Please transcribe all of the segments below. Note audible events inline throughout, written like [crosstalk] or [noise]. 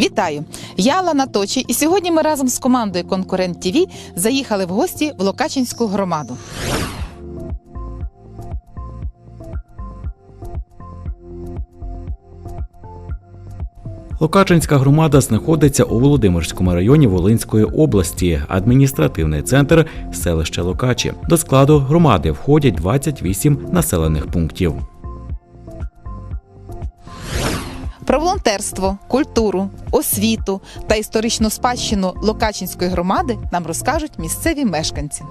Вітаю! Я Лана Точі, і сьогодні ми разом з командою Конкурент ТІВІ заїхали в гості в Локачинську громаду. Локачинська громада знаходиться у Володимирському районі Волинської області, адміністративний центр селище Локачі. До складу громади входять 28 населених пунктів. Про волонтерство, культуру, освіту та історичну спадщину Локачинської громади нам розкажуть місцеві мешканці.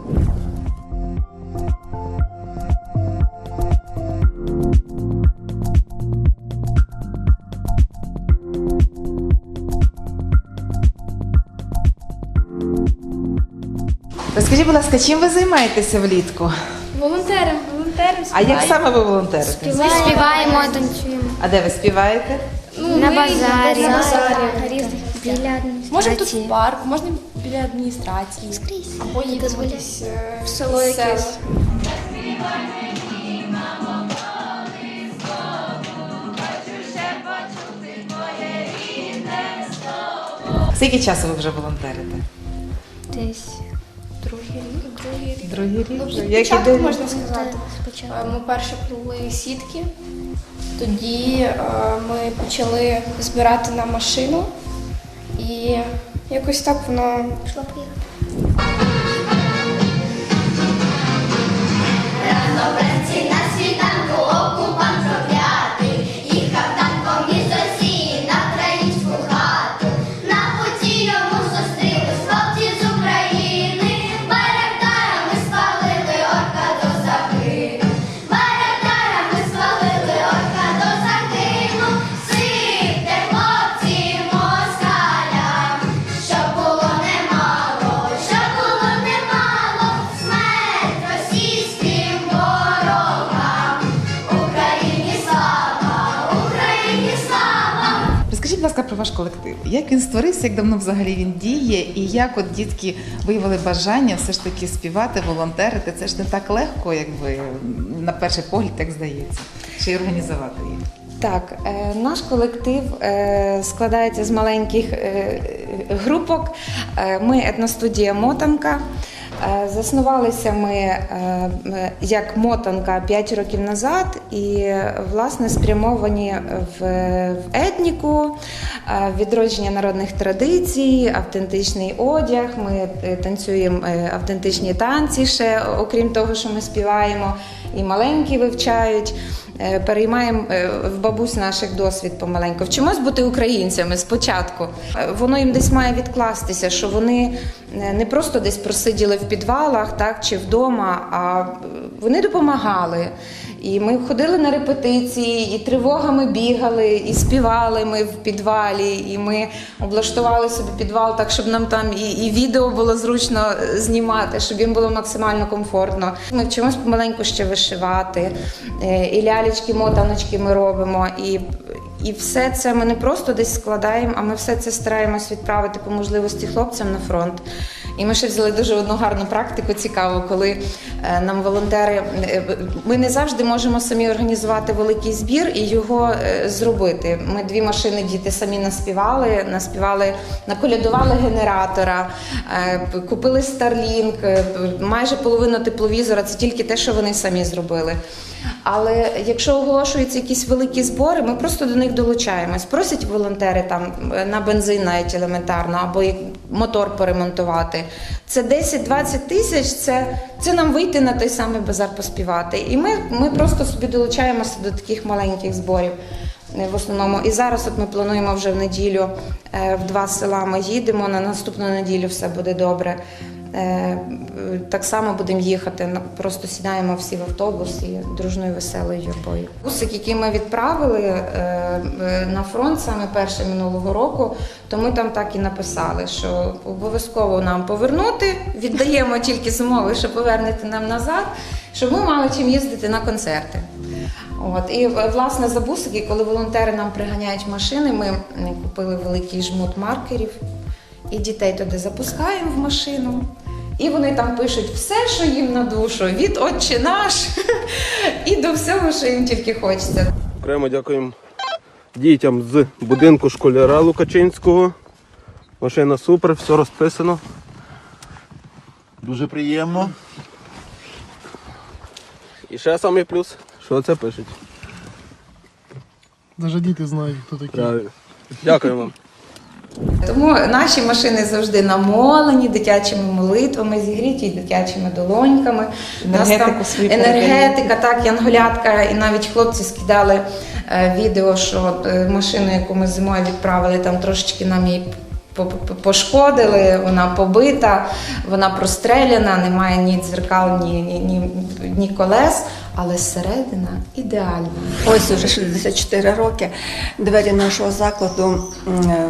Розкажіть, будь ласка, чим ви займаєтеся влітку? Волонтером, волонтером. А як саме ви волонтерите? Ми співаємо, танцюємо. А де ви співаєте? На базарі, на базарі. різних Біля Можемо тут в парк, можна біля адміністрації. Скрізь. Або їдемо десь е, В село якесь. Скільки часу ви вже волонтерите? Десь. Другий рік. Другий рік. Другий рік. Ну. Як початку іде? можна сказати. Спочатку. Е, Ми перше плели сітки, тоді е, ми почали збирати на машину і якось так воно пішло поїхати. Колектив. Як він створився, як давно взагалі він діє, і як от дітки виявили бажання все ж таки співати, волонтерити? Це ж не так легко, якби на перший погляд, так здається. Ще й організувати їх. Так, е, наш колектив е, складається з маленьких е, групок. Ми етностудія Мотанка. Е, Заснувалися ми е, як мотанка 5 років назад і власне спрямовані в, етніку, е, відродження народних традицій, автентичний одяг. Ми танцюємо автентичні танці ще, окрім того, що ми співаємо, і маленькі вивчають. Е, Переймаємо е, в бабусь наших досвід помаленьку. Вчимось бути українцями спочатку. Е, Воно їм десь має відкластися, що вони не просто десь просиділи в підвалах, так чи вдома, а вони допомагали. І ми ходили на репетиції, і тривогами бігали, і співали ми в підвалі, і ми облаштували собі підвал так, щоб нам там і, і відео було зручно е, знімати, щоб їм було максимально комфортно. Ми вчимось помаленьку ще вишивати, е, і лялечки, мотаночки ми робимо. І, і все це ми не просто десь складаємо, а ми все це стараємось відправити по можливості хлопцям на фронт. І ми ще взяли дуже одну гарну практику цікаву, коли е, нам волонтери е, ми не завжди можемо самі організувати великий збір і його е, зробити. Ми дві машини діти самі наспівали, наспівали, наколядували генератора, купили Starlink, майже половину тепловізора. Це тільки те, що вони самі зробили. Але якщо оголошуються якісь великі збори, ми просто до них долучаємось. Просять волонтери там е, на бензин навіть елементарно, або мотор поремонтувати. Це 10-20 тисяч, це, це нам вийти на той самий базар поспівати. І ми, ми просто собі долучаємося до таких маленьких зборів. е, В основному, і зараз от ми плануємо вже в неділю е, в два села. Ми їдемо. На наступну неділю все буде добре. Е, Так само будемо їхати. Просто сідаємо всі в автобус і дружною веселою юрбою. Бусик, який ми відправили е, е, на фронт саме перше минулого року, то ми там так і написали, що обов'язково нам повернути. Віддаємо тільки з умови, що повернете нам назад, щоб ми мали чим їздити на концерти. От і власне за бусики, коли волонтери нам приганяють машини, ми купили великий жмут маркерів і дітей туди запускаємо в машину. І вони там пишуть все, що їм на душу, від Отче наш [laughs] і до всього, що їм тільки хочеться. Окремо дякуємо дітям з будинку школяра Лукачинського. Машина супер, все розписано. Дуже приємно. І ще самий плюс, що це пишуть. Навіть діти знають, хто такі. Правильно. Дякую вам. Тому наші машини завжди намолені дитячими молитвами, зігріті дитячими долоньками. У Нас там енергетика, так, янголятка, і навіть хлопці скидали е, відео, що е, машину, яку ми зимою відправили, там трошечки нам її по- по- пошкодили, вона побита, вона простреляна, немає ні дзеркал, ні, ні, ні, ні колес, але зсередина ідеальна. Ось уже 64 роки двері нашого закладу е,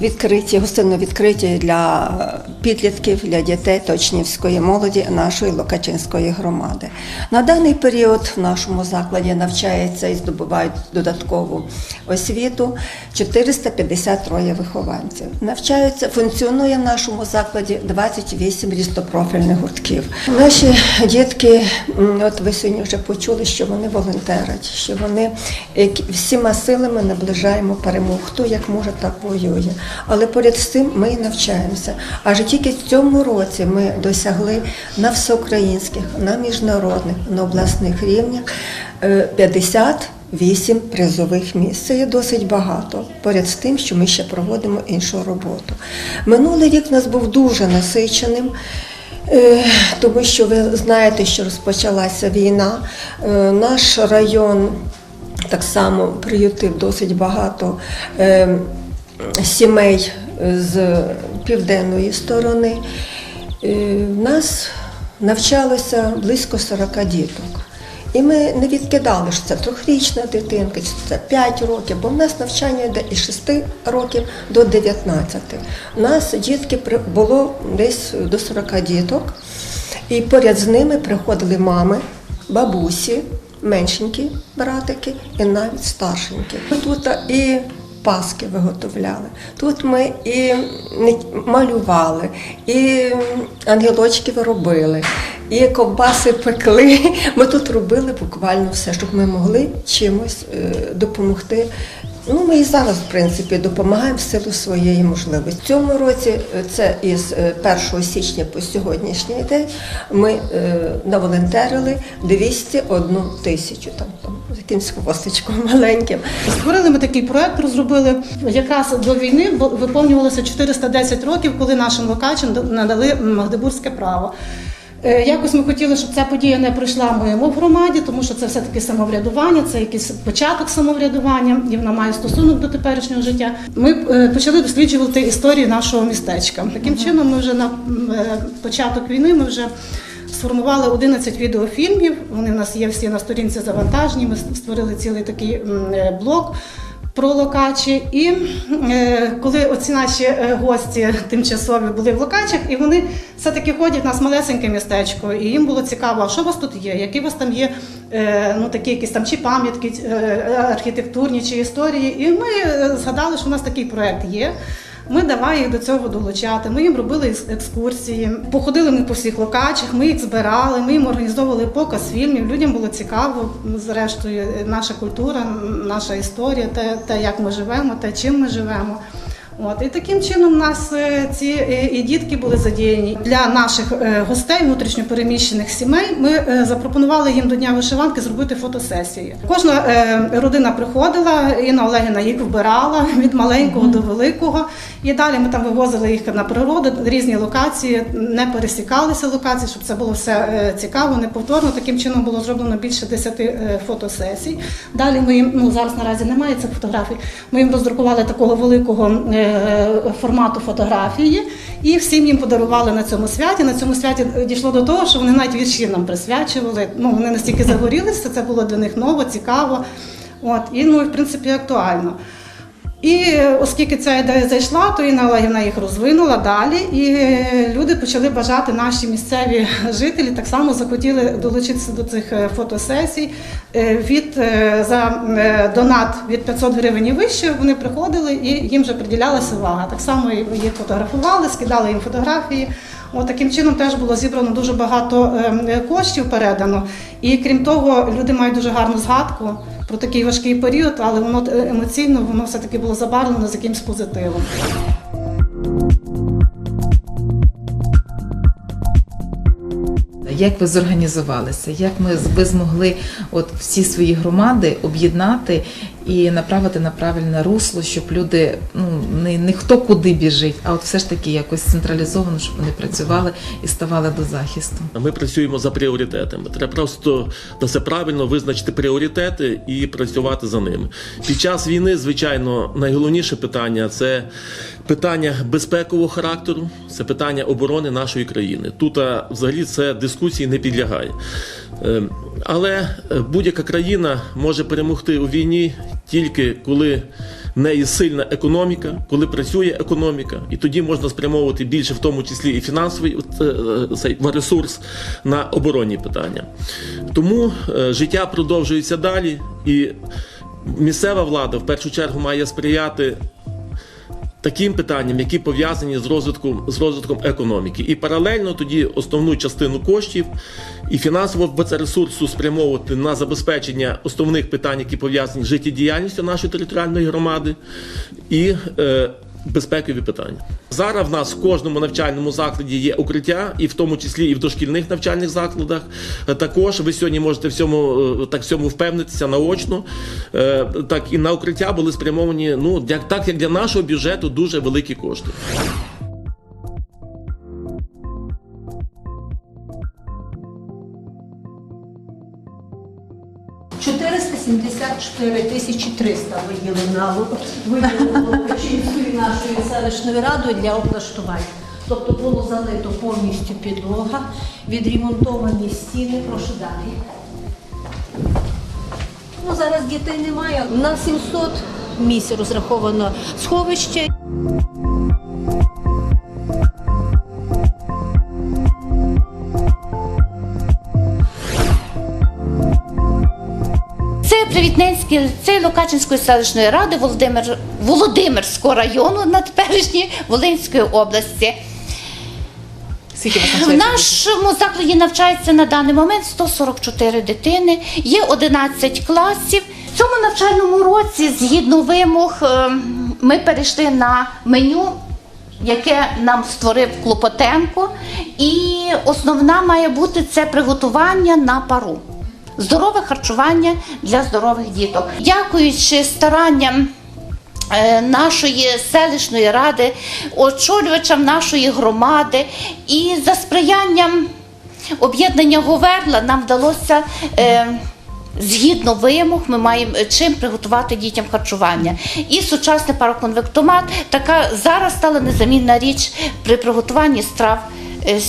відкриті, гостинно відкриті для підлітків, для дітей та учнівської молоді нашої Локачинської громади. На даний період в нашому закладі навчається і здобувають додаткову освіту 453 вихованців. Навчаються, функціонує в нашому закладі 28 різнопрофільних гуртків. Наші дітки, от ви сьогодні вже почули, що вони волонтерять, що вони всіма силами наближаємо перемогу. Хто як може, так воює. Але поряд з цим ми і навчаємося. Адже тільки в цьому році ми досягли на всеукраїнських, на міжнародних, на обласних рівнях е, 58 призових місць. Це є досить багато, поряд з тим, що ми ще проводимо іншу роботу. Минулий рік у нас був дуже насиченим. Е, Тому що ви знаєте, що розпочалася війна. Е, Наш район так само приютив досить багато е, сімей з південної сторони. У нас навчалося близько 40 діток. І ми не відкидали, що це трьохрічна дитинка, чи це 5 років, бо в нас навчання йде із 6 років до 19. У нас дітки було десь до 40 діток, і поряд з ними приходили мами, бабусі, меншенькі братики і навіть старшенькі. Тут і паски виготовляли. Тут ми і малювали, і ангелочки виробили, і ковбаси пекли. Ми тут робили буквально все, щоб ми могли чимось е, допомогти. Ну, ми і зараз, в принципі, допомагаємо в силу своєї можливості. В цьому році е, це із е, 1 січня по сьогоднішній день ми е, наволонтерили 201 тисячу, там, там якимсь хвостичком [laughs] маленьким. Створили ми такий проект, розробили якраз до війни, виповнювалося 410 років, коли нашим локачам надали Магдебурзьке право. Е, Якось ми хотіли, щоб ця подія не пройшла моєму в громаді, тому що це все-таки самоврядування, це якийсь початок самоврядування, і вона має стосунок до теперішнього життя. Ми е, почали досліджувати історію нашого містечка. Таким чином, ми вже на е, початок війни ми вже сформували 11 відеофільмів. Вони в нас є всі на сторінці завантажені. Ми створили цілий такий блок. Про локачі, і е, коли оці наші е, гості тимчасові були в локачах, і вони все-таки ходять в нас малесеньке містечко, і їм було цікаво, що у вас тут є, які у вас там є е, ну такі якісь там чи пам'ятки е, архітектурні, чи історії. І ми е, згадали, що у нас такий проект є. Ми давай їх до цього долучати. Ми їм робили екс- екскурсії. Походили ми по всіх локачах, ми їх збирали, ми їм організовували показ фільмів. Людям було цікаво, зрештою, наша культура, наша історія, те, те, як ми живемо, те, чим ми живемо. От і таким чином у нас е, ці е, і дітки були задіяні для наших е, гостей внутрішньопереміщених сімей. Ми запропонували їм до дня вишиванки зробити фотосесії. Кожна родина приходила, Інна Олегіна їх вбирала [laughs] від маленького до великого. І далі ми там вивозили їх на природу, різні локації, не пересікалися локації, щоб це було все цікаво, неповторно. Таким чином було зроблено більше 10 е, фотосесій. Далі ми їм, ну зараз наразі немає цих фотографій. Ми їм роздрукували такого великого формату фотографії, і всім їм подарували на цьому святі. На цьому святі дійшло до того, що вони навіть вірші нам присвячували. Ну вони настільки загорілися, це було для них ново, цікаво. От і ну і в принципі актуально. І оскільки ця ідея зайшла, то Інна Олегівна їх розвинула далі, і люди почали бажати наші місцеві жителі так само захотіли долучитися до цих е, фотосесій. Е, Від е, за донат від 500 гривень і вище вони приходили і їм вже приділялася увага. Так само їх фотографували, скидали їм фотографії. От таким чином теж було зібрано дуже багато ем, коштів передано. І крім того, люди мають дуже гарну згадку про такий важкий період, але воно е, емоційно воно все таки було забарвлено з якимсь позитивом. Як ви зорганізувалися? Як ми ви змогли от всі свої громади об'єднати і направити на правильне русло, щоб люди ну не, не хто куди біжить, а от все ж таки якось централізовано, щоб вони працювали і ставали до захисту. Ми працюємо за пріоритетами. Треба просто на це правильно визначити пріоритети і працювати за ними. Під час війни, звичайно, найголовніше питання це питання безпекового характеру, це питання оборони нашої країни. Тут взагалі це дискусії не підлягає. Е, Але е, будь-яка країна може перемогти у війні тільки коли в неї сильна економіка, коли працює економіка, і тоді можна спрямовувати більше, в тому числі і фінансовий е, е, цей ресурс на оборонні питання. Тому життя продовжується далі, і місцева влада в першу чергу має сприяти таким питанням, які пов'язані з розвитком з розвитком економіки, і паралельно тоді основну частину коштів і фінансового ресурсу спрямовувати на забезпечення основних питань, які пов'язані з життєдіяльністю нашої територіальної громади, і е, безпекові питання. Зараз в нас в кожному навчальному закладі є укриття, і в тому числі і в дошкільних навчальних закладах. Е, Також ви сьогодні можете всьому е, так всьому впевнитися наочно. Е, Так і на укриття були спрямовані. Ну як так як для нашого бюджету дуже великі кошти. 474 тисячі 300 виділено Лукачинської нашої селищної ради для облаштування. Тобто було залито повністю підлога, відремонтовані стіни. Прошу далі. Ну, зараз дітей немає. На 700 місць розраховано сховище. Привітненський Локачинської селищної ради Володимир, Володимирського району на теперішній Волинської області. В нашому закладі навчається на даний момент 144 дитини, є 11 класів. В цьому навчальному році, згідно вимог, е, ми перейшли на меню, яке нам створив Клопотенко. І основна має бути це приготування на пару. Здорове харчування для здорових діток. Дякуючи старанням е, нашої селищної ради, очолювачам нашої громади і за сприянням об'єднання Говерла нам вдалося. е, Згідно вимог, ми маємо е, чим приготувати дітям харчування. І сучасний пароконвектомат така зараз стала незамінна річ при приготуванні страв е,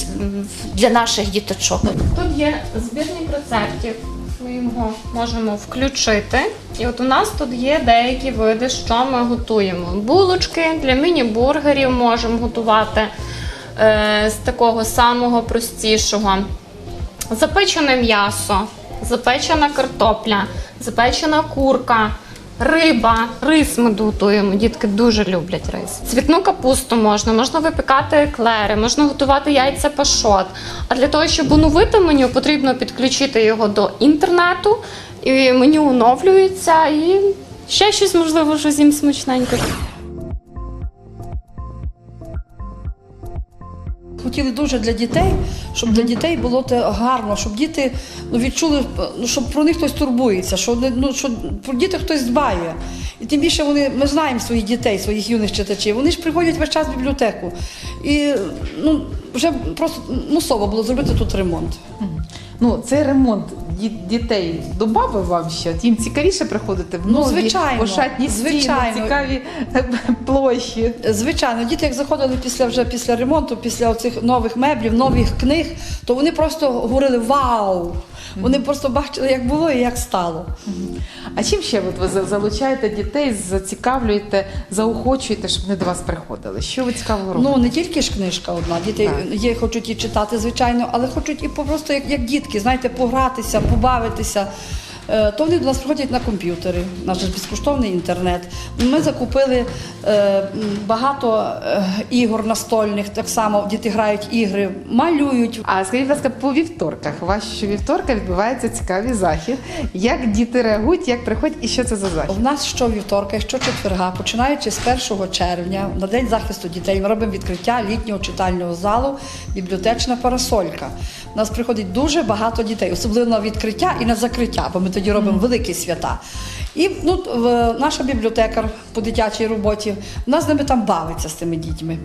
для наших діточок. Тут є збірник рецептів. Ми його можемо включити. І от у нас тут є деякі види, що ми готуємо. Булочки для міні-бургерів можемо готувати е, з такого самого простішого. Запечене м'ясо, запечена картопля, запечена курка. Риба, рис ми готуємо. Дітки дуже люблять рис. Цвітну капусту можна, можна випікати еклери, можна готувати яйця пашот. А для того, щоб оновити меню, потрібно підключити його до інтернету, і меню оновлюється, і ще щось можливо що з'їм смачненько. Хотіли дуже для дітей, щоб для дітей було те гарно, щоб діти ну, відчули, ну, щоб про них хтось турбується, що, ну, що про діти хтось дбає. І тим більше вони, ми знаємо своїх дітей, своїх юних читачів. Вони ж приходять весь час в бібліотеку. І ну, вже просто ну, слово було зробити тут ремонт. Ну, цей ремонт ді- дітей добавив вам ще? Їм цікавіше приходити в Ну, нові звичайно, ошатні стіни, звичайно. цікаві площі. Звичайно, діти, як заходили після вже після ремонту, після оцих нових меблів, нових книг, то вони просто говорили Вау! Вони просто бачили, як було і як стало. А чим ще от ви за- залучаєте дітей, зацікавлюєте, заохочуєте, щоб вони до вас приходили? Що ви цікавого робите? Ну не тільки ж книжка одна. Діти Так. є, хочуть і читати, звичайно, але хочуть і просто як, як дітки, знаєте, погратися, побавитися. Е, то вони до нас приходять на комп'ютери, наш безкоштовний інтернет. Ми закупили е, багато е, ігор настольних, так само діти грають ігри, малюють. А скажіть, будь ласка, по вівторках. У вас щовівторка відбувається цікавий захід. Як діти реагують, як приходять і що це за захід? У нас щовівторка, щочетверга, починаючи з 1 червня, на день захисту дітей, ми робимо відкриття літнього читального залу бібліотечна парасолька. У нас приходить дуже багато дітей, особливо на відкриття і на закриття, бо ми тоді робимо великі свята. І ну, наша бібліотекар по дитячій роботі, вона з ними там бавиться з цими дітьми.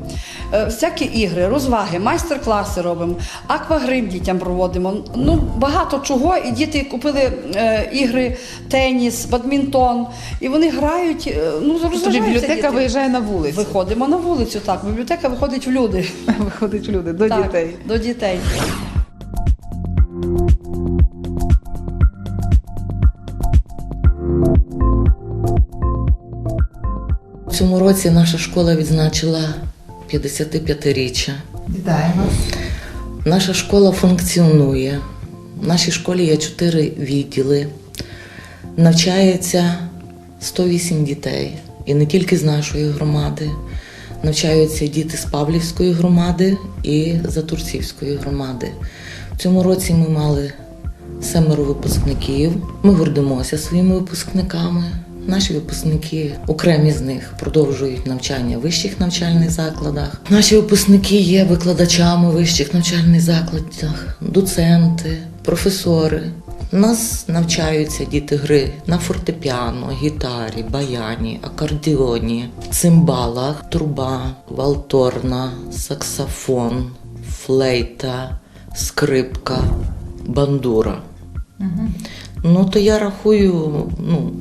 Е, Всякі ігри, розваги, майстер-класи робимо, аквагрим дітям проводимо. Ну, багато чого. І діти купили е, ігри, теніс, бадмінтон. І вони грають. е, Ну, Тобто бібліотека діти. виїжджає на вулицю. Виходимо на вулицю, так. Бібліотека виходить в люди. [laughs] Виходить люди до Так, дітей. До дітей. Цьому році наша школа відзначила 55-річчя. Вітаємо. Наша школа функціонує. В нашій школі є чотири відділи. Навчається 108 дітей. І не тільки з нашої громади. Навчаються діти з Павлівської громади і Затурцівської громади. В цьому році ми мали семеро випускників. Ми гордимося своїми випускниками. Наші випускники, окремі з них, продовжують навчання в вищих навчальних закладах. Наші випускники є викладачами в вищих навчальних закладах, доценти, професори. У нас навчаються діти гри на фортепіано, гітарі, баяні, акордіоні, цимбалах, труба, валторна, саксофон, флейта, скрипка, бандура. Ну, то я рахую, ну,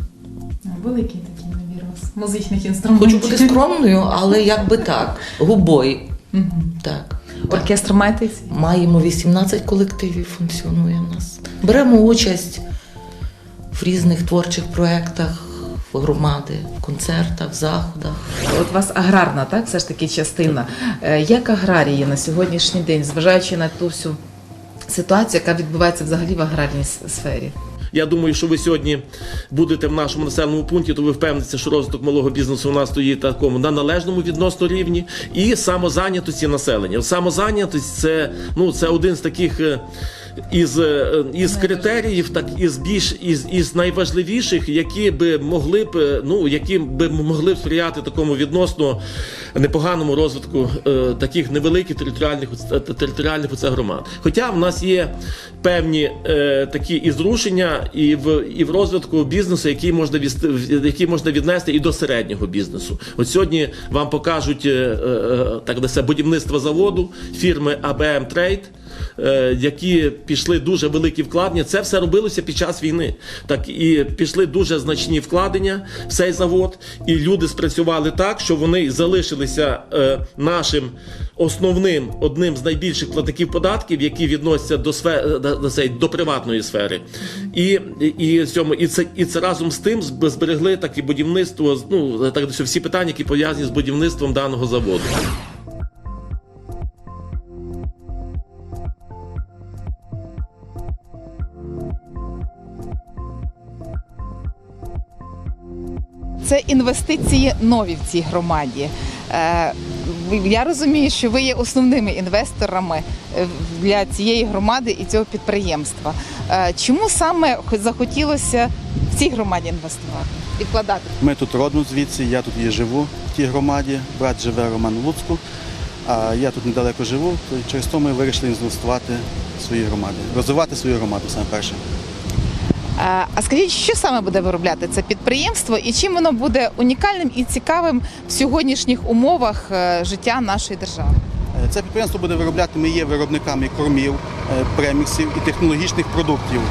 Великий такий набір у вас музичних інструментів. хочу бути скромною, але як би так, губой. Так. Оркестр маєте? Маємо 18 колективів, функціонує у нас. Беремо участь в різних творчих проєктах в громади, в концертах, заходах. От у вас аграрна, так, все ж таки частина. Е, Як аграрії на сьогоднішній день, зважаючи на ту всю ситуацію, яка відбувається взагалі в аграрній сфері? Я думаю, що ви сьогодні будете в нашому населеному пункті, то ви впевнитеся, що розвиток малого бізнесу у нас стоїть такому на належному відносно рівні і самозайнятості населення. Самозайнятість це ну це один з таких. Е, Із, е, із критеріїв, так із більш із, із найважливіших, які би могли б е, ну які би могли б сприяти такому відносно непоганому розвитку е, таких невеликих територіальних е, територіальних оце громад. Хоча в нас є певні е, такі і зрушення, і в і в розвитку бізнесу, які можна вісти, які можна віднести і до середнього бізнесу. От сьогодні вам покажуть е, е, так де це будівництво заводу фірми АБМ Трейд. Е, Які пішли дуже великі вкладення, це все робилося під час війни. Так і пішли дуже значні вкладення в цей завод, і люди спрацювали так, що вони залишилися е, нашим основним одним з найбільших платників податків, які відносяться до сфери до, до, до приватної сфери. І, і, цьому, і, це, і це разом з тим зберегли так і будівництво, ну так всі питання, які пов'язані з будівництвом даного заводу. Це інвестиції нові в цій громаді. Е, Я розумію, що ви є основними інвесторами е, для цієї громади і цього підприємства. Е, Чому саме захотілося в цій громаді інвестувати і вкладати? Ми тут родом звідси, я тут і живу в тій громаді. Брат живе Роман Луцьку, а я тут недалеко живу, через то ми вирішили інвестувати в свої громади, розвивати свою громаду саме перше. Е, А скажіть, що саме буде виробляти це підприємство і чим воно буде унікальним і цікавим в сьогоднішніх умовах е, життя нашої держави? Е, Це підприємство буде виробляти, ми є виробниками кормів, преміксів і технологічних продуктів.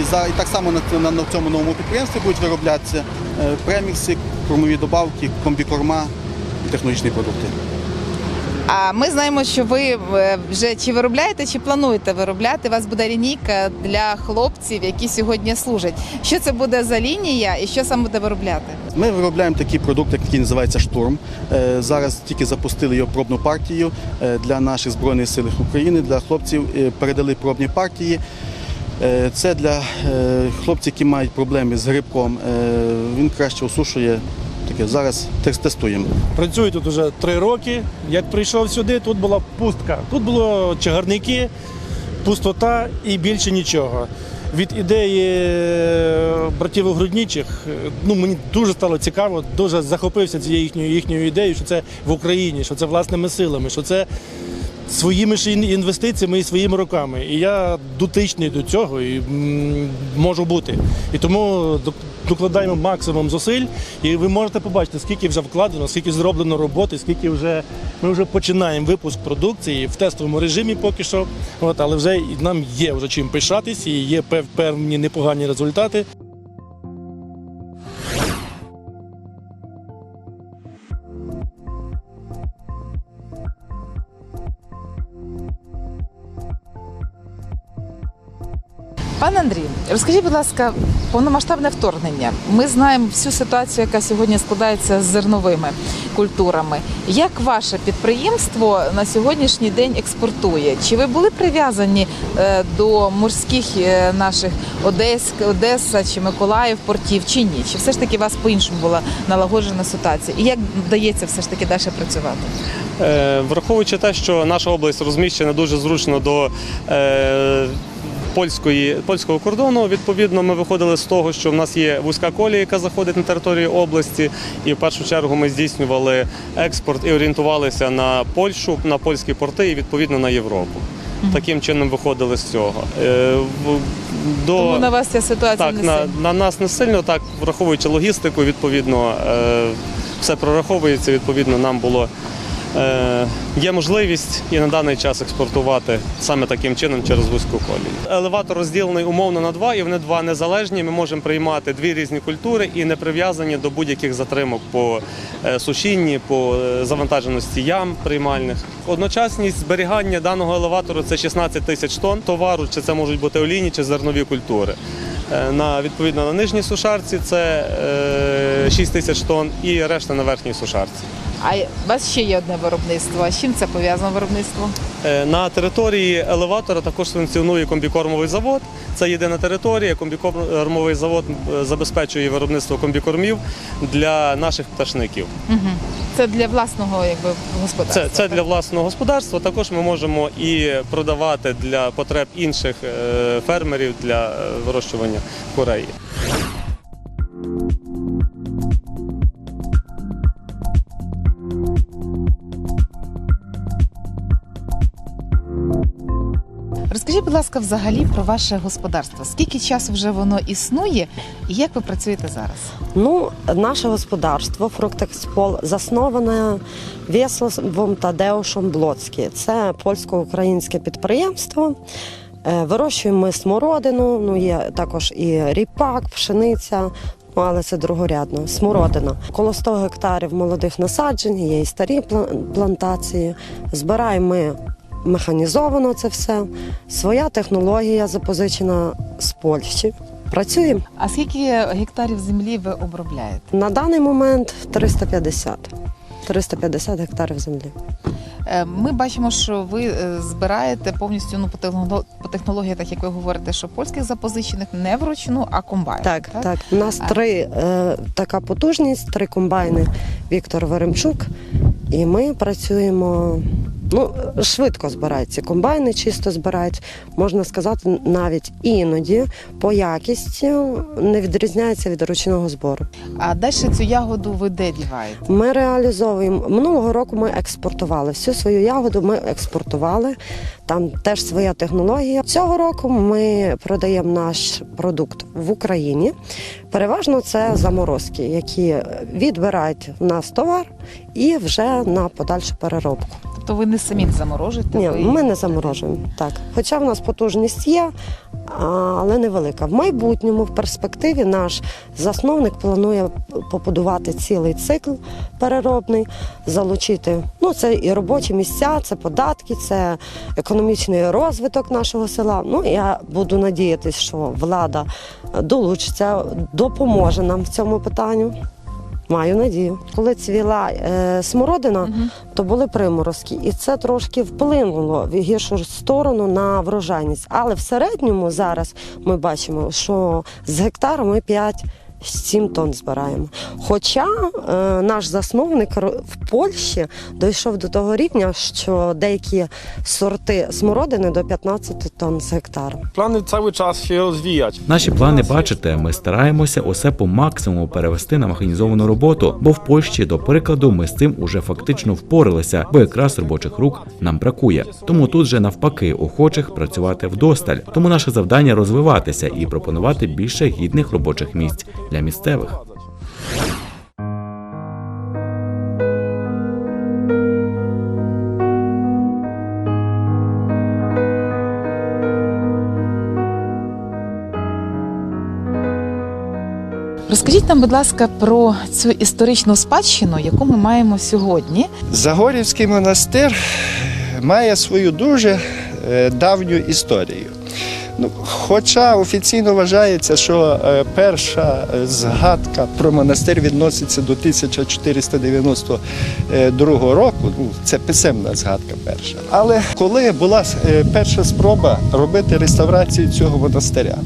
І, за, і так само на, на, цьому новому підприємстві будуть вироблятися премікси, кормові добавки, комбікорма технологічні продукти. А ми знаємо, що ви е, вже чи виробляєте, чи плануєте виробляти. У вас буде лінійка для хлопців, які сьогодні служать. Що це буде за лінія і що саме буде виробляти? Ми виробляємо такий продукт, який називається штурм. Е, Зараз тільки запустили його пробну партію е, для наших збройних сил України, для хлопців. Передали пробні партії. Це для хлопців, які мають проблеми з грибком. Він краще осушує. Таке зараз тестуємо. Працюю тут вже три роки. Як прийшов сюди, тут була пустка. Тут було чагарники, пустота і більше нічого. Від ідеї е, братів Груднічих, е, ну мені дуже стало цікаво, дуже захопився цією їхньою їхньою ідеєю, що це в Україні, що це власними силами, що це своїми ж інвестиціями і своїми руками. І я дотичний до цього і можу бути. І тому докладаємо максимум зусиль, і ви можете побачити, скільки вже вкладено, скільки зроблено роботи, скільки вже ми вже починаємо випуск продукції в тестовому режимі поки що. От, але вже нам є вже чим пишатись, і є певні непогані результати. Пане Андрію, розкажіть, будь ласка, повномасштабне вторгнення. Ми знаємо всю ситуацію, яка сьогодні складається з зерновими культурами. Як ваше підприємство на сьогоднішній день експортує? Чи ви були прив'язані е, до морських е, наших Одеськ, Одеса чи Миколаїв портів, чи ні? Чи все ж таки у вас по-іншому була налагоджена ситуація? І як вдається все ж таки далі працювати? Е, Враховуючи те, що наша область розміщена дуже зручно до польської, польського кордону, відповідно, ми виходили з того, що в нас є вузька колія, яка заходить на територію області, і в першу чергу ми здійснювали експорт і орієнтувалися на Польщу, на польські порти і відповідно на Європу. Таким чином виходили з цього. Е, До... Тому на вас ця ситуація Так, не на, на нас не сильно, так, враховуючи логістику, відповідно, е, все прораховується, відповідно, нам було. Е, є можливість і на даний час експортувати саме таким чином через вузьку колію. Елеватор розділений умовно на два, і вони два незалежні. Ми можемо приймати дві різні культури і не прив'язані до будь-яких затримок по е, сушінні, по е, завантаженості ям приймальних. Одночасність зберігання даного елеватору це 16 тисяч тонн товару, чи це можуть бути олійні чи зернові культури. На відповідно на нижній сушарці це е, 6 тисяч тонн і решта на верхній сушарці. А у вас ще є одне виробництво. А з чим це пов'язано виробництво? Е, На території елеватора також функціонує комбікормовий завод. Це єдина територія. Комбікормовий завод е, забезпечує виробництво комбікормів для наших пташників. Угу. Це для власного якби господарства. Це, це для власного господарства. Також ми можемо і продавати для потреб інших е, фермерів для вирощування курей. Будь ласка, взагалі про ваше господарство. Скільки часу вже воно існує, і як ви працюєте зараз? Ну, наше господарство Фруктекспол засноване Вєсловом Тадеушем Блоцькі. Це польсько-українське підприємство. Е, Вирощуємо ми смородину, ну є також і ріпак, пшениця. Ну, але це другорядно, смородина. Коло 100 гектарів молодих насаджень, є і старі плантації. Збираємо ми механізовано це все. Своя технологія запозичена з Польщі. Працюємо. А скільки гектарів землі ви обробляєте? На даний момент 350. 350 гектарів землі. Е, Ми бачимо, що ви е, збираєте повністю ну, по техноло- по технології, так як ви говорите, що польських запозичених не вручну, а комбайн. Так, так. У нас три е, така потужність, три комбайни Віктор Веремчук. І ми працюємо. Ну, швидко збирають ці комбайни, чисто збирають. Можна сказати, навіть іноді по якісті не відрізняється від ручного збору. А далі цю ягоду ви де діваєте? Ми реалізовуємо минулого року. Ми експортували всю свою ягоду. Ми експортували. Там теж своя технологія. Цього року ми продаємо наш продукт в Україні. Переважно це заморозки, які відбирають в нас товар і вже на подальшу переробку. Тобто ви не самі заморожуєте? Ні, ви... ми не заморожуємо. Так, хоча в нас потужність є, але невелика. В майбутньому, в перспективі, наш засновник планує побудувати цілий цикл переробний, залучити ну це і робочі місця, це податки, це економічний розвиток нашого села. Ну я буду надіятися, що влада долучиться, допоможе нам в цьому питанню. Маю надію. Коли цвіла е, смородина, то були приморозки, і це трошки вплинуло в гіршу сторону на врожайність. Але в середньому зараз ми бачимо, що з гектара ми 5-7 тонн збираємо. Хоча е, наш засновник в Польщі дійшов до того рівня, що деякі сорти смородини до 15 тонн з гектара. Плани cały czas się rozwijać. Наші плани бачите, ми стараємося усе по максимуму перевести на механізовану роботу, бо в Польщі, до прикладу, ми з цим уже фактично впоралися, бо якраз робочих рук нам бракує. Тому тут же навпаки охочих працювати вдосталь. Тому наше завдання розвиватися і пропонувати більше гідних робочих місць для місцевих. Розкажіть нам, будь ласка, про цю історичну спадщину, яку ми маємо сьогодні. Загорівський монастир має свою дуже е, давню історію. Ну, хоча офіційно вважається, що е, перша е, згадка про монастир відноситься до 1492 року, ну, це писемна згадка перша. Але коли була е, перша спроба робити реставрацію цього монастиря,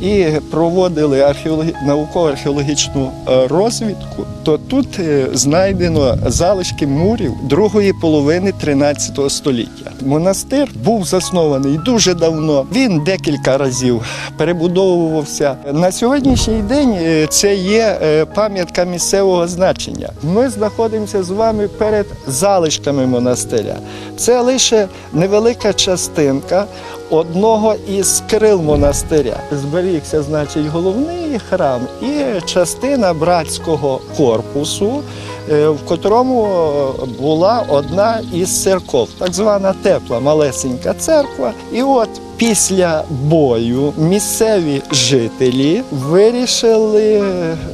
і проводили археологі... науково-археологічну е, розвідку, то тут е, знайдено залишки мурів другої половини 13 століття. Монастир був заснований дуже давно. Він декілька разів перебудовувався. На сьогоднішній день е, це є пам'ятка місцевого значення. Ми знаходимося з вами перед залишками монастиря. Це лише невелика частинка одного із крил монастиря. Зберігся, значить, головний храм і частина братського корпусу, е, в котрому була одна із церков, так звана тепла малесенька церква. І от після бою місцеві жителі вирішили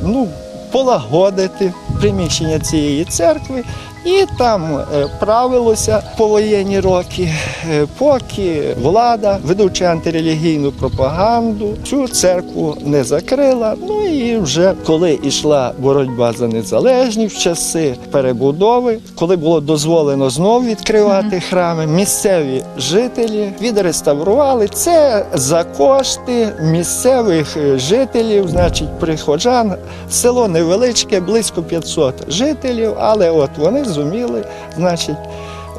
ну, полагодити приміщення цієї церкви. І там е, правилося повоєнні роки, е, поки влада, ведучи антирелігійну пропаганду, цю церкву не закрила. Ну і вже коли йшла боротьба за незалежність в часи перебудови, коли було дозволено знов відкривати храми, місцеві жителі відреставрували це за кошти місцевих е, жителів, значить, приходжан. Село невеличке, близько 500 жителів, але от вони зуміли, значить,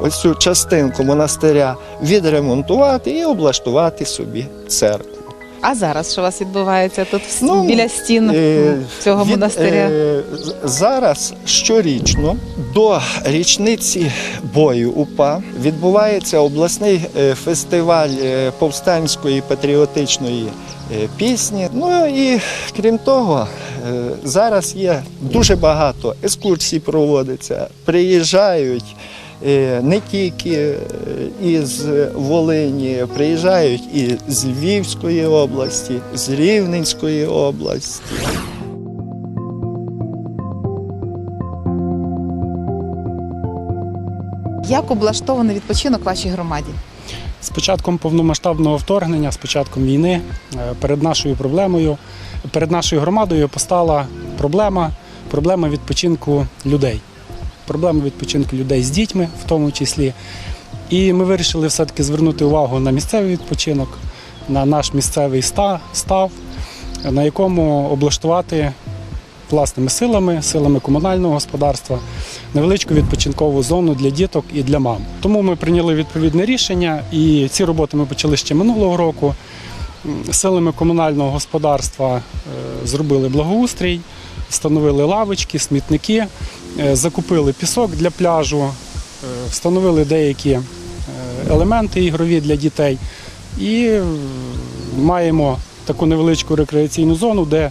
ось цю частинку монастиря відремонтувати і облаштувати собі церкву. А зараз що у вас відбувається тут Ну, біля стін Е, цього від- монастиря? е, Зараз щорічно до річниці бою УПА відбувається обласний е, фестиваль е, повстанської патріотичної е, пісні. Ну і крім того, зараз є дуже багато екскурсій проводиться, приїжджають. Е, Не тільки е, із Волині, приїжджають і з Львівської області, з Рівненської області. Як облаштований відпочинок вашій громаді? З початком повномасштабного вторгнення, з початком війни, е, перед нашою проблемою, перед нашою громадою постала проблема, проблема відпочинку людей. Проблема відпочинку людей з дітьми, в тому числі. І ми вирішили все-таки звернути увагу на місцевий відпочинок, на наш місцевий став, на якому облаштувати власними силами, силами комунального господарства, невеличку відпочинкову зону для діток і для мам. Тому ми прийняли відповідне рішення, і ці роботи ми почали ще минулого року. Силами комунального господарства е, зробили благоустрій, встановили лавочки, смітники, закупили пісок для пляжу, е, встановили деякі е, елементи ігрові для дітей і е, маємо таку невеличку рекреаційну зону, де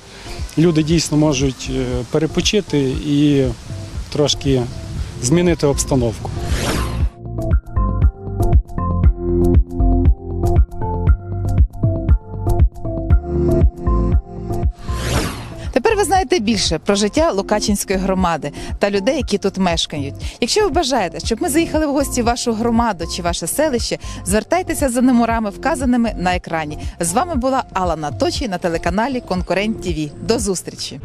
люди дійсно можуть е, перепочити і трошки змінити обстановку. Тепер більше про життя Лукачинської громади та людей, які тут мешкають. Якщо ви бажаєте, щоб ми заїхали в гості в вашу громаду чи ваше селище, звертайтеся за номерами, вказаними на екрані. З вами була Алла Точі на телеканалі Конкурент ТІВІ. До зустрічі!